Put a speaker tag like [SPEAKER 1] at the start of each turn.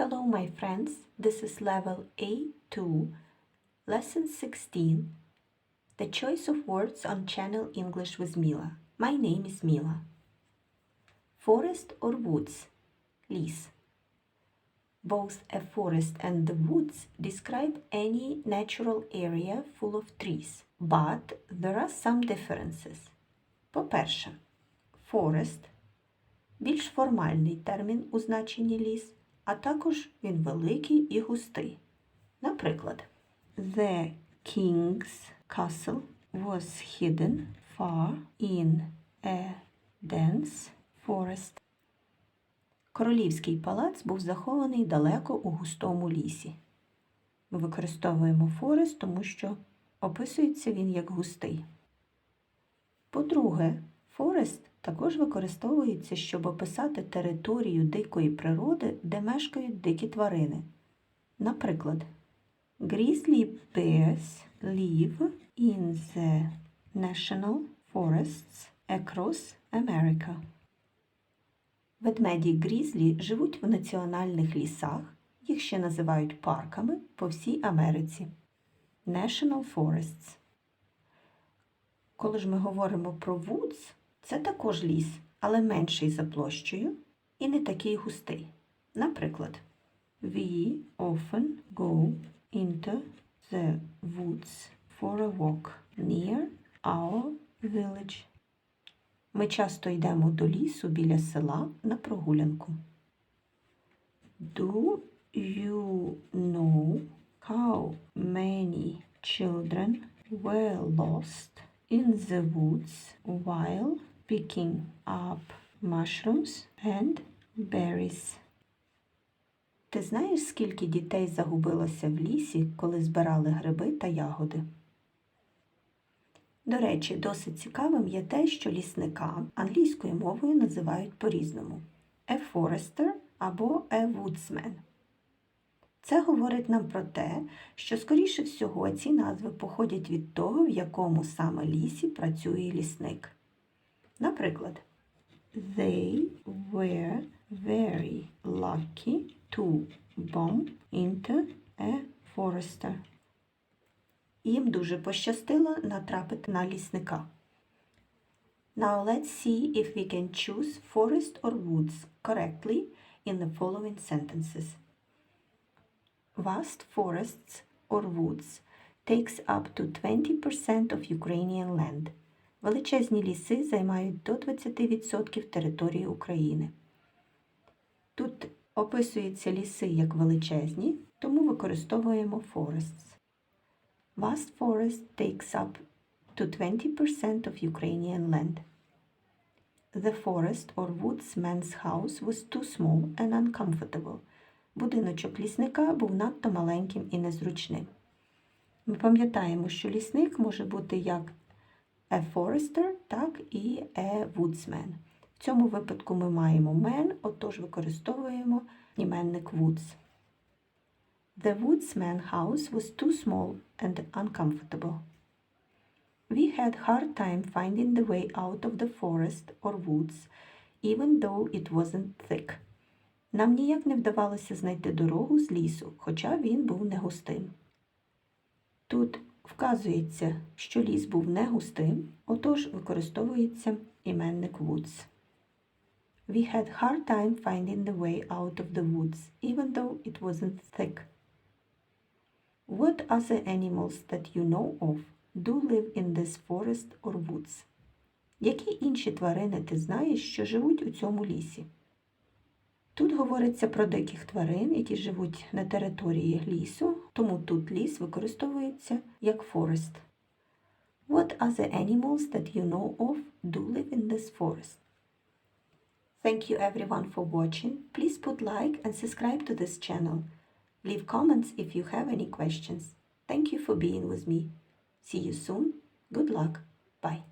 [SPEAKER 1] Hello, my friends. This is level A2, lesson 16. The choice of words on channel English with Mila. My name is Mila. Forest or woods? Ліс. Both a forest and the woods describe any natural area full of trees, but there are some differences. По-перше, forest – більш формальний термін у значенні ліс, А також він великий і густий. Наприклад, The king's castle was hidden far in a dense forest. Королівський палац був захований далеко у густому лісі. Ми використовуємо forest, тому що описується він як густий. По-друге, форест також використовується, щоб описати територію дикої природи, де мешкають дикі тварини. Наприклад, Grizzly bears live in the national forests across America. Ведмеді грізлі живуть в національних лісах, їх ще називають парками по всій Америці. National Forests. Коли ж ми говоримо про woods, це також ліс, але менший за площею і не такий густий. Наприклад, We often go into the woods for a walk near our village. Ми часто йдемо до лісу біля села на прогулянку. Do you know how many children were lost in the woods while picking up mushrooms and berries? Ти знаєш, скільки дітей загубилося в лісі, коли збирали гриби та ягоди? До речі, досить цікавим є те, що лісника англійською мовою називають по-різному a forester або a woodsman. Це говорить нам про те, що, скоріше всього, ці назви походять від того, в якому саме лісі працює лісник. Наприклад, They were very lucky to bump into a forester. Їм дуже пощастило натрапити на лісника. Now let's see if we can choose forest or woods correctly in the following sentences. Vast forests or woods takes up to 20% of Ukrainian land. Величезні ліси займають до 20% території України. Тут описуються ліси як величезні, тому використовуємо forests. Vast forest takes up to 20% of Ukrainian land. The forest or woodsman's house was too small and uncomfortable. Будиночок лісника був надто маленьким і незручним. Ми пам'ятаємо, що лісник може бути як a forester, так і a woodsman. В цьому випадку ми маємо man, отож використовуємо іменник woods. The woodsman house was too small and uncomfortable. We had hard time finding the way out of the forest or woods, even though it wasn't thick. Нам ніяк не вдавалося знайти дорогу з лісу, хоча він був не густим. Тут вказується, що ліс був не густим, отож використовується іменник woods. We had hard time finding the way out of the woods, even though it wasn't thick. What other animals that you know of do live in this forest or woods? Які інші тварини ти знаєш, що живуть у цьому лісі? Тут говориться про диких тварин, які живуть на території лісу, тому тут ліс використовується як forest. What other animals that you know of do live in this forest? Thank you everyone for watching. Please put like and subscribe to this channel. Leave comments if you have any questions. Thank you for being with me. See you soon. Good luck. Bye.